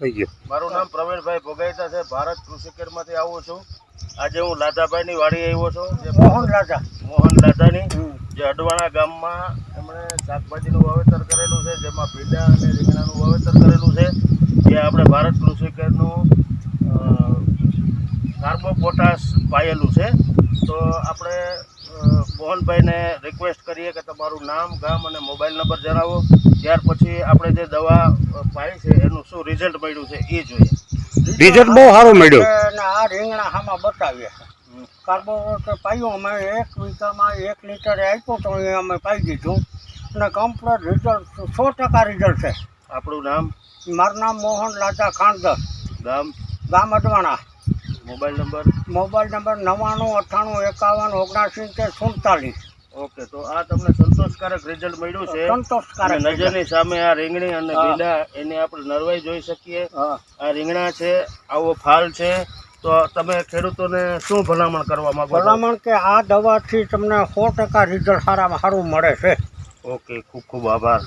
થઈ ગયો. મારું નામ પ્રવીણભાઈ ભોગાઈતા છે. ભારત કૃષિ કેરમાંથી આવું છું. આજે હું લાધાભાઈની વાડી આવ્યો છું. જે મોહન રાજા. મોહન લાધાની જે અડવાણા ગામમાં એમણે શાકભાજીનું વાવેતર કરેલું છે. જેમાં ભીંડા અને રીંગણાનું વાવેતર કરેલું છે. જે આપણે ભારત કૃષિ કેરનું કાર્બો પોટાશ પાયેલું છે. તો આપણે મોહનભાઈને રિક્વેસ્ટ કરીએ કે તમારું નામ ગામ અને મોબાઈલ નંબર જણાવો. ત્યાર પછી આપણે જે દવા પાઈ છે એનું શું રિઝલ્ટ મળ્યું છે એ જોઈએ. રિઝલ્ટ બહુ સારું મળ્યું. અને આ રીંગણા હામાં. બતાવીએ કાર્બોરેટર પાયું અમે એક વીઘામાં એક લીટરે આપ્યું તો એ અમે પાઈ દીધું. અને કમ્પ્લેટ રિઝલ્ટ સો ટકા રિઝલ્ટ છે. આપણું નામ? મારું નામ મોહન લાચા ખાંડદર ગામ? ગામ Advana. Mobile number? Mobile number નવ્વાણું અઠ્ઠાણું એકાવન ઓગણસી કે સુડતાલીસ. ઓકે તો આ તમને સંતોષકારક રિઝલ્ટ મળ્યું છે. સંતોષકારક નજરની સામે આ રીંગણી અને લીલા એને એની આપણે નરવાઈ જોઈ શકીએ. આ રીંગણા છે આવો ફાલ છે. તો તમે ખેડૂતોને શું ભલામણ કરવા માંગો ભલામણ કે આ દવાથી તમને સો ટકા રિઝલ્ટ સારામાં સારું મળે છે. ઓકે ખૂબ ખૂબ આભાર.